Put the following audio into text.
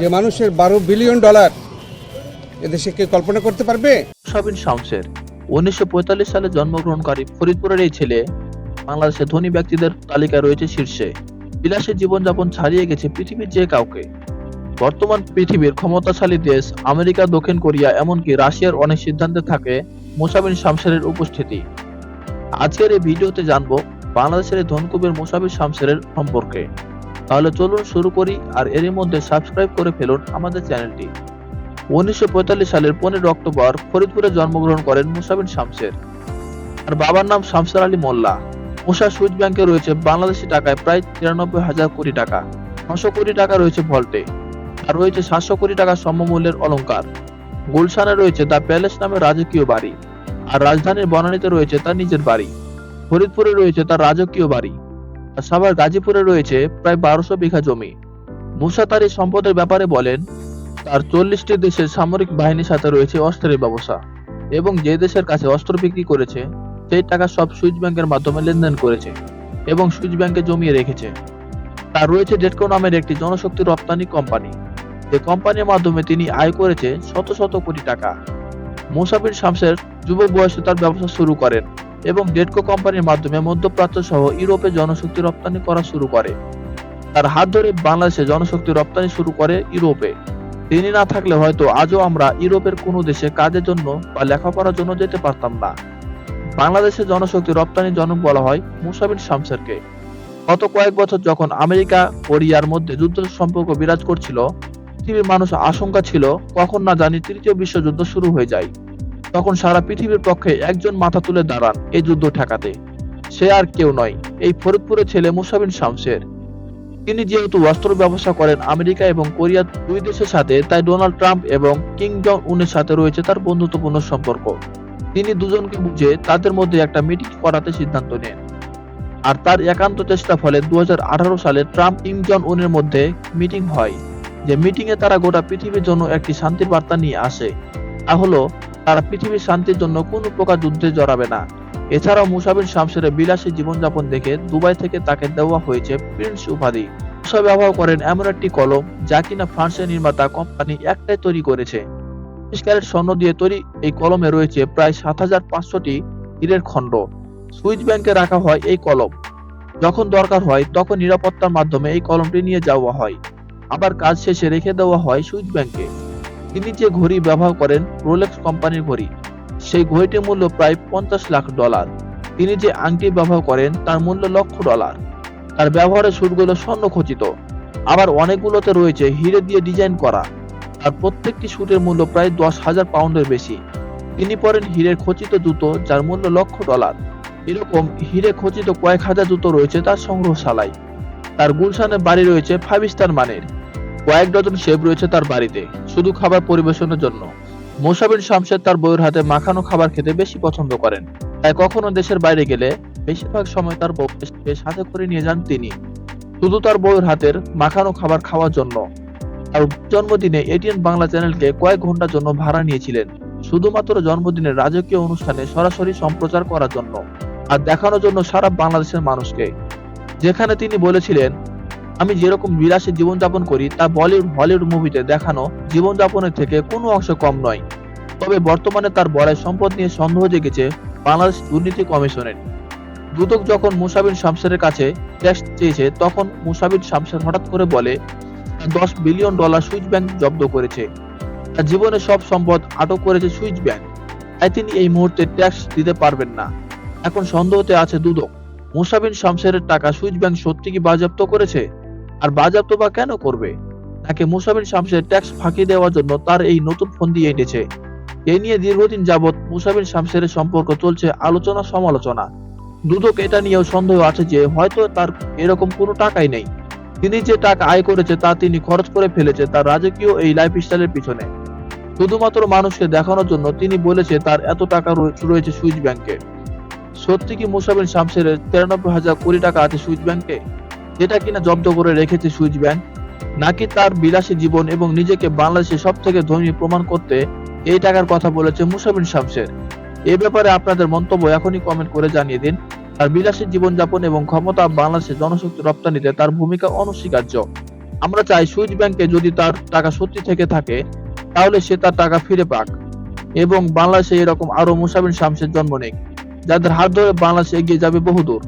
যে মানুষের বারো বিলিয়ন ডলার এদেশে কে কল্পনা করতে পারবে? সাবিন শামসের উনিশশো সালে জন্মগ্রহণকারী ফরিদপুরের এই ছেলে বাংলাদেশের ধনী ব্যক্তিদের তালিকায় রয়েছে শীর্ষে। বিলাসী জীবনযাপন ছাড়িয়ে গেছে পৃথিবীর যে কাউকে। বর্তমান পৃথিবীর ক্ষমতাশালী দেশ আমেরিকা, দক্ষিণ কোরিয়া, এমনকি রাশিয়ার অনেক সিদ্ধান্তে থাকে মোসাবিন শামসেরের উপস্থিতি। আজকের এই ভিডিওতে জানব বাংলাদেশের ধনকুবের মোসাবির শামসেরের সম্পর্কে। তাহলে চলুন শুরু করি আর এরই মধ্যে সাবস্ক্রাইব করে ফেলুন আমাদের চ্যানেলটি। উনিশশো সালের পনেরো অক্টোবর ফরিদপুরে জন্মগ্রহণ করেন মুসাবিন শামসের। আর বাবার নাম শামসার আলী মোল্লা। মুসা সুইচ ব্যাংকে রয়েছে বাংলাদেশি টাকায় প্রায় তিরানব্বই হাজার কোটি টাকা। নশো কোটি টাকা রয়েছে ভল্টে। আর রয়েছে সাতশো কোটি টাকা সমমূল্যের অলংকার। গুলশানে রয়েছে দ্য প্যালেস নামে রাজকীয় বাড়ি। আর রাজধানীর বনানীতে রয়েছে তার নিজের বাড়ি। ফরিদপুরে রয়েছে তার রাজকীয় বাড়ি। সাভার গাজীপুরে রয়েছে প্রায় বারোশো বিঘা জমি। মুসা তার এই সম্পদের ব্যাপারে বলেন, তার চল্লিশটি দেশের সামরিক বাহিনীর সাথে রয়েছে অস্ত্রের ব্যবসা এবং যে দেশের কাছে অস্ত্র বিক্রি করেছে, সেই টাকা সব সুইচ ব্যাংকের মাধ্যমে লেনদেন করেছে এবং সুইচ ব্যাংকে জমিয়ে রেখেছে। তার রয়েছে ডেটকো নামের একটি জনশক্তি রপ্তানি কোম্পানি। যে কোম্পানির মাধ্যমে তিনি আয় করেছে শত শত কোটি টাকা। মুসাফির শামসের যুব বয়সে তার ব্যবসা শুরু করেন। এবং ডেটকো কোম্পানির মাধ্যমে মধ্যপ্রাচ্য সহ ইউরোপে জনশক্তি রপ্তানি করা শুরু করে। তার হাত ধরে বাংলাদেশে জনশক্তি রপ্তানি শুরু করে ইউরোপে। তিনি না থাকলে হয়তো আজও আমরা ইউরোপের কোনো দেশে কাজের জন্য বা লেখাপড়ার জন্য যেতে পারতাম না। বাংলাদেশের জনশক্তি রপ্তানি জনক বলা হয় মুসাবিন শামসেরকে। গত কয়েক বছর যখন আমেরিকা, কোরিয়ার মধ্যে যুদ্ধ সম্পর্ক বিরাজ করছিল, পৃথিবীর মানুষ আশঙ্কা ছিল কখন না জানি তৃতীয় বিশ্বযুদ্ধ শুরু হয়ে যায়। তখন সারা পৃথিবীর পক্ষে একজন মাথা তুলে দাঁড়ান এই যুদ্ধ ঠেকাতে। সে আর কেউ নয়, এই ফরিদপুরের ছেলে মুসাবিন শামসের। তিনি যেহেতু অস্ত্র ব্যবসা করেন আমেরিকা এবং কোরিয়া দুই দেশের সাথে, তাই ডোনাল্ড ট্রাম্প এবং কিং জং উনের সাথে রয়েছে তার বন্ধুত্বপূর্ণ সম্পর্ক। তিনি দুজনকে বুঝে তাদের মধ্যে একটা মিটিং করাতে সিদ্ধান্ত নেন। আর তার একান্ত চেষ্টা ফলে দু হাজার আঠারো সালে ট্রাম্প কিং জন উনের মধ্যে মিটিং হয়, যে মিটিং এ তারা গোটা পৃথিবীর জন্য একটি শান্তির বার্তা নিয়ে আসে। তা হলো তারা পৃথিবীর শান্তির জন্য কোনো প্রকার যুদ্ধে জড়াবে না। এছাড়াও মুসাবিন শামসের বিলাসী জীবনযাপন দেখে দুবাই থেকে তাকে দেওয়া হয়েছে প্রিন্স উপাধি। মুসা ব্যবহার করেন এমন একটি কলম যা কিনা ফ্রান্সের নির্মাতা কোম্পানি একটাই তৈরি করেছে। স্বর্ণ দিয়ে তৈরি এই কলমে রয়েছে প্রায় সাত হাজার পাঁচশোটি হীরের খণ্ড। সুইচ ব্যাংকে রাখা হয় এই কলম। যখন দরকার হয়, তখন নিরাপত্তার মাধ্যমে এই কলমটি নিয়ে যাওয়া হয়। আবার কাজ শেষে রেখে দেওয়া হয় সুইচ ব্যাংকে। তিনি যে ঘড়ি ব্যবহার করেন রোলেক্স কোম্পানির ঘড়ি, সেই ঘড়িটির মূল্য প্রায় পঞ্চাশ লাখ ডলার। তিনি যে আংটি ব্যবহার করেন, তার মূল্য লক্ষ ডলার। তার ব্যবহারের সুরগুলো স্বর্ণ খচিত আবার অনেকগুলোতে রয়েছে হিরে দিয়ে ডিজাইন করা। আর প্রত্যেকটি সুটের মূল্য প্রায় দশ হাজার পাউন্ডের বেশি। তিনি পরেন হিরের খচিত জুতো, যার মূল্য লক্ষ ডলার। এরকম হিরে খচিত কয়েক হাজার জুতো রয়েছে তার সংগ্রহশালায়। তার গুলশানের বাড়ি রয়েছে ফাইভ স্টার মানের। কয়েক ডজন শেফ রয়েছে তার বাড়িতে, শুধু খাবার পরিবেশনের জন্য। মোসাবিন শামশেদ তার বউয়ের হাতে মাখানো খাবার খেতে বেশি পছন্দ করেন। তাই কখনো দেশের বাইরে গেলে বেশিরভাগ সময় তার বউকে সাথে করে নিয়ে যান তিনি। শুধু তার বউয়ের হাতের মাখানো খাবার খাওয়ার জন্য। তার জন্মদিনে এটিএন বাংলা চ্যানেলকে কয়েক ঘণ্টার জন্য ভাড়া নিয়েছিলেন, শুধুমাত্র জন্মদিনের রাজকীয় অনুষ্ঠানে সরাসরি সম্প্রচার করার জন্য, আর দেখানোর জন্য সারা বাংলাদেশের মানুষকে। যেখানে তিনি বলেছিলেন আমি যেরকম বিলাসী জীবনযাপন করি, তা বলিউড, হলিউড মুভিতে দেখানো জীবনযাপনের থেকে কোনো অংশ কম নয়। তবে বর্তমানে তার বড়াই সম্পদ নিয়ে সন্দেহ জেগেছে বাংলাদেশ দুর্নীতি কমিশনের। দুদক যখন মুসাবিন শামসেরের কাছে ট্যাক্স চেয়েছে, তখন মুসাবিন শামসের হঠাৎ করে বলে, দশ বিলিয়ন ডলার সুইচ ব্যাংক জব্দ করেছে। তার জীবনের সব সম্পদ আটক করেছে সুইচ ব্যাংক। তাই তিনি এই মুহূর্তে ট্যাক্স দিতে পারবেন না। এখন সন্দেহতে আছে দুদক মুসাবিন শামসেরের টাকা সুইচ ব্যাংক সত্যি কি বাজেয়াপ্ত করেছে? আর বাজেয়াপ্ত বা কেন করবে? নাকি মুসাবিন শামসের ট্যাক্স ফাঁকি দেওয়ার জন্য তার এই নতুন ফোন দিয়ে এনেছে। এ নিয়ে দীর্ঘদিন যাবৎ মুসাবিন শামসের সম্পর্ক চলছে আলোচনা সমালোচনা। দুদক এটা নিয়েও সন্দেহ আছে যে হয়তো তার এরকম কোনো টাকাই নেই। তিনি যে টাকা আয় করেছে তা তিনি খরচ করে ফেলেছে তার রাজকীয় এই লাইফস্টাইলের পিছনে। শুধুমাত্র মানুষকে দেখানোর জন্য তিনি বলেছে তার এত টাকা রয়েছে সুইচ ব্যাংকে। সত্যি কি মুসাবিন শামসের তিরানব্বই হাজার কোটি টাকা আছে সুইচ ব্যাংকে? যেটা কিনা জব্দ করে রেখেছে সুইচ ব্যাংক, নাকি তার বিলাসী জীবন এবং নিজেকে বাংলাদেশের সব থেকে ধনী প্রমাণ করতে এই টাকার কথা বলেছে মুসাবিন শামসের। এ ব্যাপারে আপনাদের মন্তব্য এখনই কমেন্ট করে জানিয়ে দিন। তার বিলাসী জীবনযাপন এবং ক্ষমতা বাংলাদেশের জনশক্তি রপ্তানিতে তার ভূমিকা অনস্বীকার্য। আমরা চাই সুইচ ব্যাংকে যদি তার টাকা সত্যি থেকে থাকে, তাহলে সে তার টাকা ফিরে পাক। এবং বাংলাদেশে এরকম আরও মুসাবিন শামসের জন্ম নেই যাদের হাত ধরে বাংলাদেশ এগিয়ে যাবে বহুদূর।